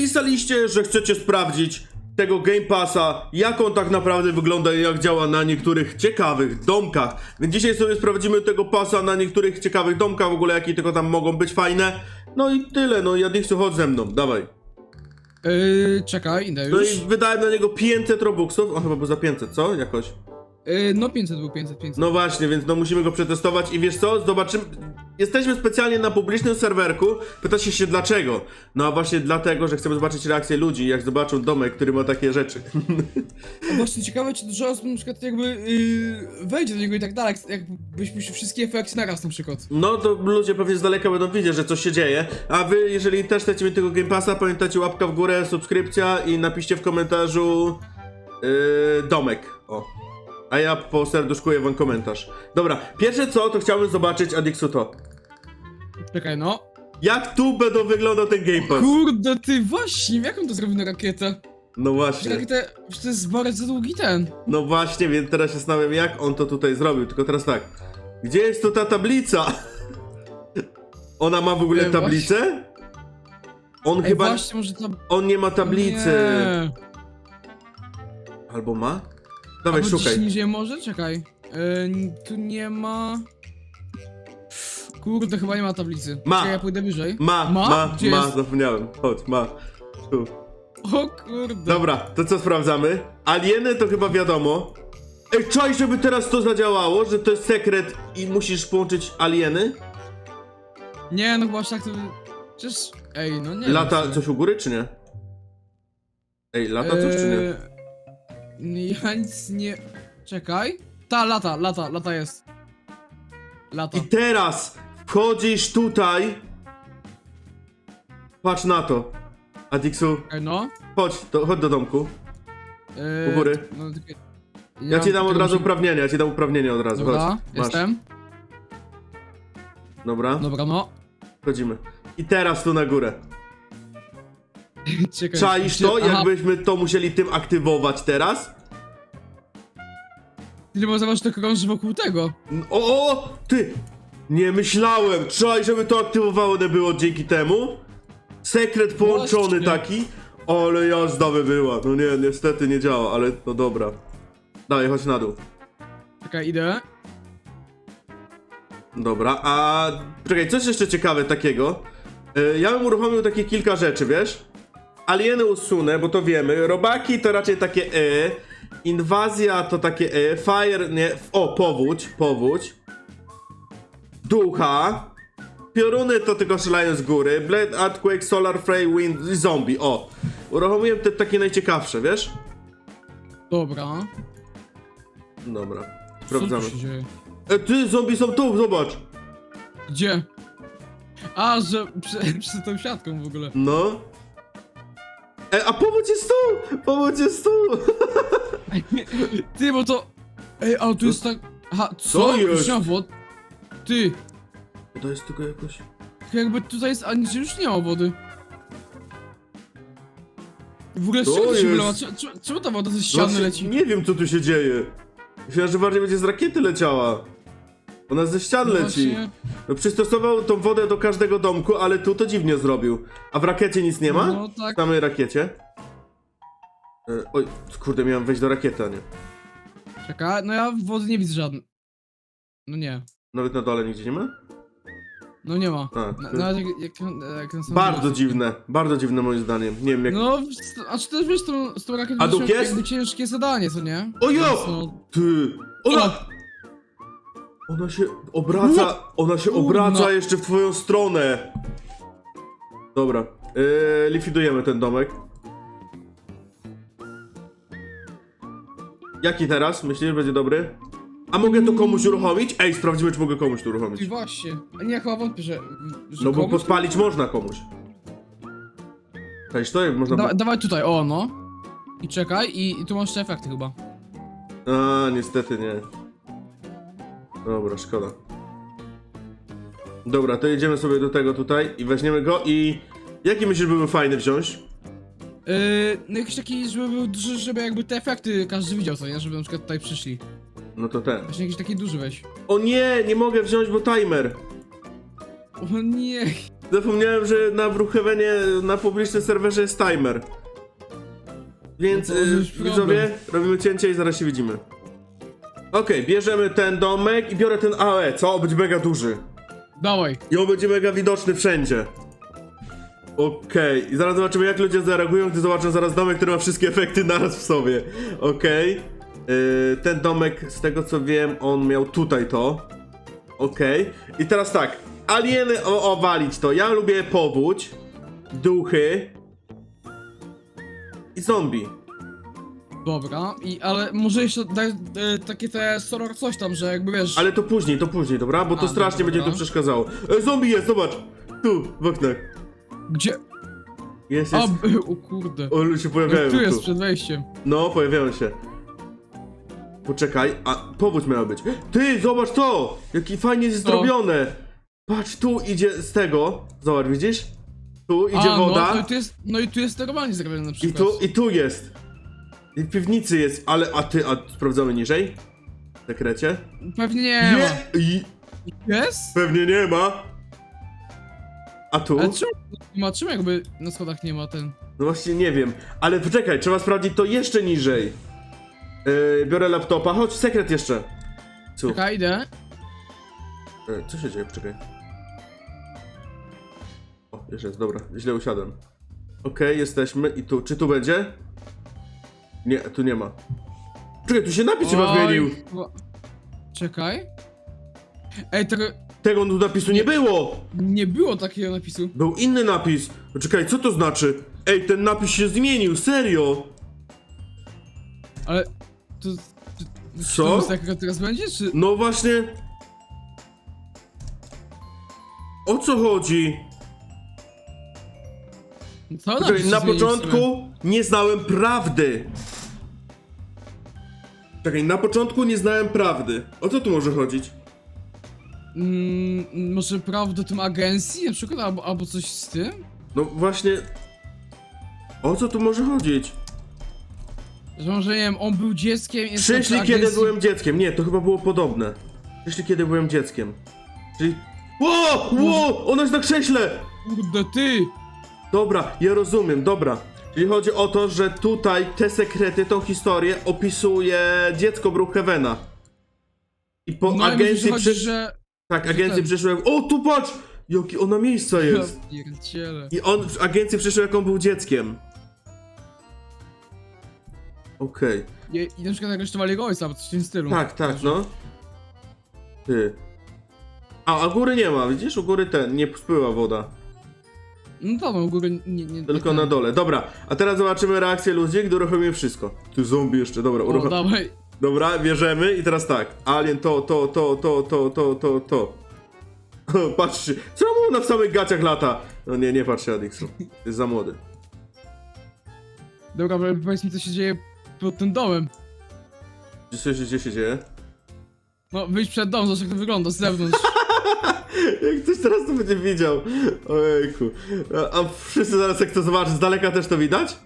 Pisaliście, że chcecie sprawdzić tego Game Passa, jak on tak naprawdę wygląda i jak działa na niektórych ciekawych domkach. Więc dzisiaj sobie sprawdzimy tego pasa na niektórych ciekawych domkach, w ogóle jakie tylko tam mogą być fajne. No i tyle, no Jadiksu, chodź ze mną, dawaj. Yy, czekaj, idę No już. i wydałem na niego 500 robuxów, on chyba był za 500, co? Jakoś. Yy, no 500 był, 500, 500. No właśnie, więc no musimy go przetestować i wiesz co, zobaczymy. Jesteśmy specjalnie na publicznym serwerku. Pytacie się dlaczego? No a właśnie dlatego, że chcemy zobaczyć reakcję ludzi, jak zobaczą domek, który ma takie rzeczy. A właśnie ciekawe, czy dużo osób na przykład jakby yy, wejdzie do niego i tak dalej, jakbyśmy się wszystkie efekty naraz na przykład. No to ludzie pewnie z daleka będą widzieć, że coś się dzieje. A wy, jeżeli też chcecie mieć tego Game Passa, pamiętajcie łapka w górę, subskrypcja i napiszcie w komentarzu yy, domek. O. A ja po serduszkuję wam komentarz. Dobra, pierwsze co, to chciałbym zobaczyć Adixu to. Czekaj, no. Jak tu będą wyglądał ten Game Pass? Kurde, ty właśnie, jak on to zrobił na rakietę? No właśnie. rakietę, że to jest bardzo długi ten. No właśnie, więc teraz się zastanawiam, jak on to tutaj zrobił. Tylko teraz tak. Gdzie jest tu ta tablica? Ona ma w ogóle Ej, tablicę? On Ej, chyba. właśnie, może. On nie ma tablicy. Nie. Albo ma? Dawaj, Albo szukaj. gdzieś niżej może? Czekaj. Yy, tu nie ma... Kurde, chyba nie ma tablicy. Ma. Czekaj, ja pójdę wyżej. Ma, ma, Ma? Gdzie jest? zapomniałem. Chodź, ma. Tu. O kurde. Dobra, to co sprawdzamy? Alieny to chyba wiadomo. Ej, czaj, żeby teraz to zadziałało, że to jest sekret i musisz połączyć alieny? Nie, no właśnie tak to... Przecież... Ej, no nie Lata coś u góry, czy nie? Ej, lata coś, czy nie? nie? Ja nic nie... Czekaj. Ta, lata, lata, lata jest. Lata. I teraz wchodzisz tutaj. Patrz na to. Adixu, no. chodź, do, chodź do domku. Yy, U góry. No, tylko... Ja, ci dam od tylko razu muszę- uprawnienia, ja ci dam uprawnienia od razu. Dobra, chodź. Masz. jestem. Dobra, Dobra, no. wchodzimy. I teraz tu na górę. Czekaj. Czaisz to? Aha, Jakbyśmy to musieli tym aktywować teraz? Ty bo zobacz, to krąży wokół tego. O, o, ty! Nie myślałem! Czaj, żeby to aktywowane było dzięki temu. Sekret połączony Właśnie. taki. Ale jazda by była. No nie, niestety nie działa, ale no dobra. Dawaj, chodź na dół. Czekaj, idę. Dobra, a czekaj, coś jeszcze ciekawe takiego. E, Ja bym uruchomił takie kilka rzeczy, wiesz? Alieny usunę, bo to wiemy. Robaki to raczej takie e. Inwazja to takie e. Fire, nie. O, powódź, powódź. Ducha. Pioruny to tylko strzelają z góry. Blade, Earthquake, Solar Fray, Wind i Zombie. O. Uruchomiłem te takie najciekawsze, wiesz? Dobra. Dobra. Co Sprawdzamy. tu się dzieje? E, ty, zombie są tu, zobacz. Gdzie? A, że przed tą siatką w ogóle. No. E, a powódź jest tu! Powódź jest tu! Ty, bo to... Ej, ale tu jest tak... Aha, co? Co jest? Już nie ma wod... Ty, To jest tylko jakoś... jakby tutaj jest... A że już nie ma wody. W ogóle z czego to się jest? wylewa? Czemu- czemu- Czemu ta woda ze ściany Znaczy, leci? Nie wiem co tu się dzieje. Myślałem, że bardziej będzie z rakiety leciała. Ona ze ścian leci. Właśnie. No przystosował tą wodę do każdego domku, ale tu to dziwnie zrobił. A w rakiecie nic nie ma? No tak. W samej rakiecie. E, oj, kurde, miałem wejść do rakiety, a nie. Czekaj, no ja wody nie widzę żadnej. No nie. Nawet na dole nigdzie nie ma? No nie ma. Tak. Na, nawet jak, jak, jak na samym Bardzo dole. dziwne, bardzo dziwne moim zdaniem. Nie wiem jak... No, a czy też wiesz, z tą, z tą rakietą A jest jakby ciężkie zadanie, co nie? Ojo! Więc No, Ty! Ona! Ona się obraca, ona się Kurna. obraca jeszcze w twoją stronę. Dobra, yy, likwidujemy ten domek. Jaki teraz? Myślisz, że będzie dobry? A mogę to komuś uruchomić? Ej, sprawdzimy, czy mogę komuś to uruchomić. I właśnie. A nie, chyba wątpię, że... że No bo komuś- podpalić można komuś. Cześć, to można... Da, dawaj tutaj, o no. I czekaj, i, i tu masz te efekty chyba. A, niestety nie. Dobra, szkoda. Dobra, to jedziemy sobie do tego tutaj i weźmiemy go i... Jaki myślisz, byłby fajny wziąć? Yy, no jakiś taki, żeby był duży, żeby jakby te efekty każdy widział, co nie? Żeby na przykład tutaj przyszli. No to ten. Właśnie jakiś taki duży weź. O nie, nie mogę wziąć, bo timer. O nie. Zapomniałem, że na Brookhavenie, na publicznym serwerze jest timer. Więc No to y, problem. widzowie, robimy cięcie i zaraz się widzimy. Okej, bierzemy ten domek i biorę ten AE, co? On będzie mega duży. Dawaj. I on będzie mega widoczny wszędzie. Okej, i zaraz zobaczymy jak ludzie zareagują, gdy zobaczą zaraz domek, który ma wszystkie efekty naraz w sobie. Okej. Yy, ten domek, z tego co wiem, on miał tutaj to. Okej. I teraz tak, alieny, o, owalić to. Ja lubię powódź, duchy i zombie. Dobra, i ale może jeszcze daj e, takie te soror coś tam, że jakby wiesz. Ale to później, to później, dobra? Bo to A, strasznie dobra. będzie tu przeszkadzało. E, zombie jest, zobacz! Tu, w oknach. Gdzie? Jest, A, jest. o kurde. O, się pojawiają Tu jest przed wejściem. No, pojawiają się. Poczekaj, a powódź miała być. Ty, zobacz to! Jaki fajnie jest Co? zrobione! Patrz, tu idzie z tego. Zobacz, widzisz? Tu idzie A, woda. No, no, i tu jest, no i tu jest normalnie zrobione na I przykład. tu, i tu jest. W piwnicy jest, ale, a ty, a sprawdzamy niżej? W sekrecie? Pewnie nie ma. I, Jest? pewnie nie ma. A tu? Ale czemu nie ma? Czemu jakby na schodach nie ma ten? No właśnie nie wiem, ale poczekaj, trzeba sprawdzić to jeszcze niżej. Yy, biorę laptopa, chodź, sekret jeszcze. Co? Czekaj, idę. E, Co się dzieje? Poczekaj. O, jeszcze jest, dobra, źle usiadłem. Okej, jesteśmy i tu. Czy tu będzie? Nie, tu nie ma. Czekaj, tu się napis chyba Oj, zmienił. Czekaj. Ej, tego Tego tu napisu nie było! nie było takiego napisu. Był inny napis. Czekaj, co to znaczy? Ej, ten napis się zmienił, serio! Ale to... czy- Co? To jest takiego teraz będzie, czy... No właśnie. O co chodzi? Co Czekaj, napis na zmienił w sumie? początku nie znałem prawdy. Czekaj, na początku nie znałem prawdy. O co tu może chodzić? Mm, może prawdę tym agencji na przykład, albo, albo coś z tym? No właśnie. O co tu może chodzić? Że może, nie wiem, on był dzieckiem... jest Przyszli na kiedy agencji- byłem dzieckiem. Nie, to chyba było podobne. Przyszli kiedy byłem dzieckiem. Czyli. Ło! Ło! Ona jest na krześle! Kurde, ty! Dobra, ja rozumiem, dobra. Czyli chodzi o to, że tutaj te sekrety, tą historię opisuje dziecko Brookhavena. I po No i agencji agencji chodzi, przysz... że... Tak, że agencji ten-. O, tu patrz! Jaki ona miejsca jest! Ja pierdzielę. I on w agencji przyszło jak on był dzieckiem. Okej. I, I na przykład aresztowali jego ojca, albo coś w tym stylu. Tak, tak, no. Ty. A, a góry nie ma, widzisz? U góry ten, nie spływa woda. No to u góry nie... nie Tylko na dole. Dobra, a teraz zobaczymy reakcję ludzi, gdy uruchomimy wszystko. Tu zombie jeszcze, dobra, O, uruchom... dawaj. Dobra, bierzemy i teraz tak. Alien to, to, to, to, to, to, to, to. Patrzcie, czemu ona w samych gaciach lata? No nie, nie patrzcie Adixu. Jest za młody. Dobra, ale powiedz mi, co się dzieje pod tym domem. Gdzie się, gdzie się dzieje? No, wyjść przed dom, zobacz jak to wygląda z zewnątrz. Jak ktoś teraz to będzie widział. Ojejku. A, a wszyscy zaraz jak to zobaczy, z daleka też to widać?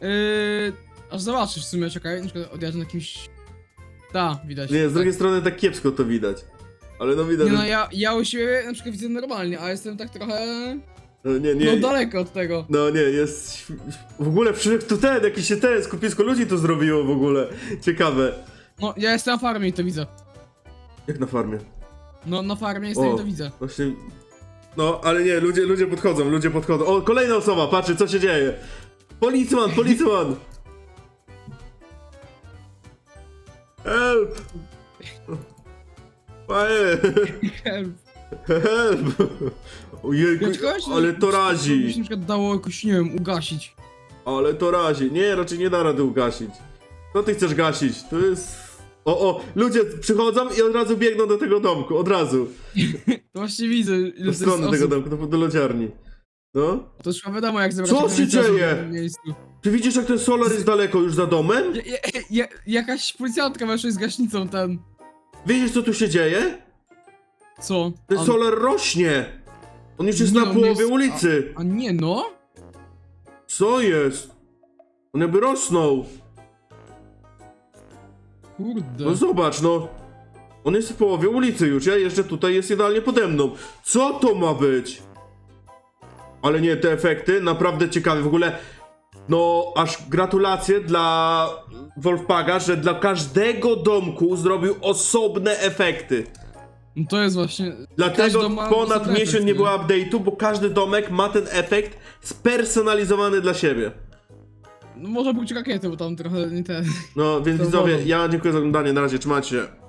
Yy, aż zobaczysz w sumie, czekaj, na przykład odjadę na kimś... Ta, widać. Nie, z tak. drugiej strony tak kiepsko to widać. Ale no widać. Nie no, że- ja, ja u siebie na przykład widzę normalnie, a jestem tak trochę... no, nie, nie. No daleko od tego. No nie, jest. W ogóle przy tu ten, jakiś się ten, skupisko ludzi to zrobiło w ogóle. Ciekawe. No, ja jestem na farmie i to widzę. Jak na farmie. No, na farmie jestem O. to widzę. Właśnie. No, ale nie, ludzie, ludzie podchodzą, ludzie podchodzą. O, kolejna osoba, patrzy, co się dzieje. Policjant, policjant! Help! Panie! Help. Help! Ojejku, Ja ale to By się razi. na przykład dało jakoś, nie wiem, ugasić. Ale to razi. Nie, raczej nie da rady ugasić. Co ty chcesz gasić? To jest... O, o, ludzie przychodzą i od razu biegną do tego domku, od razu. To właśnie widzę, ile Do to jest strony tego osób. domku, do, do lodziarni. No. To już wiadomo jak zebrać... Co się osób dzieje? w jednym miejscu. Ty widzisz, jak ten solar jest daleko już za domem? Ja, ja, ja, jakaś policjantka weszła z gaśnicą ten... Widzisz, co tu się dzieje? Co? Ten A- solar rośnie. On już jest Nie, na on połowie jest- ulicy. A nie no? Co jest? On jakby rosnął. Kurde. No zobacz, no. On jest w połowie ulicy już, ja jeszcze tutaj jest idealnie pode mną. Co to ma być? Ale nie, te efekty naprawdę ciekawe. W ogóle, no, aż gratulacje dla Wolfpaga, że dla każdego domku zrobił osobne efekty. No to jest właśnie... Dlatego ponad miesiąc nie było update'u, bo każdy domek ma ten efekt spersonalizowany dla siebie. No może być rakiety, bo tam trochę nie te... No, więc To widzowie, ja dziękuję za oglądanie, na razie trzymajcie się.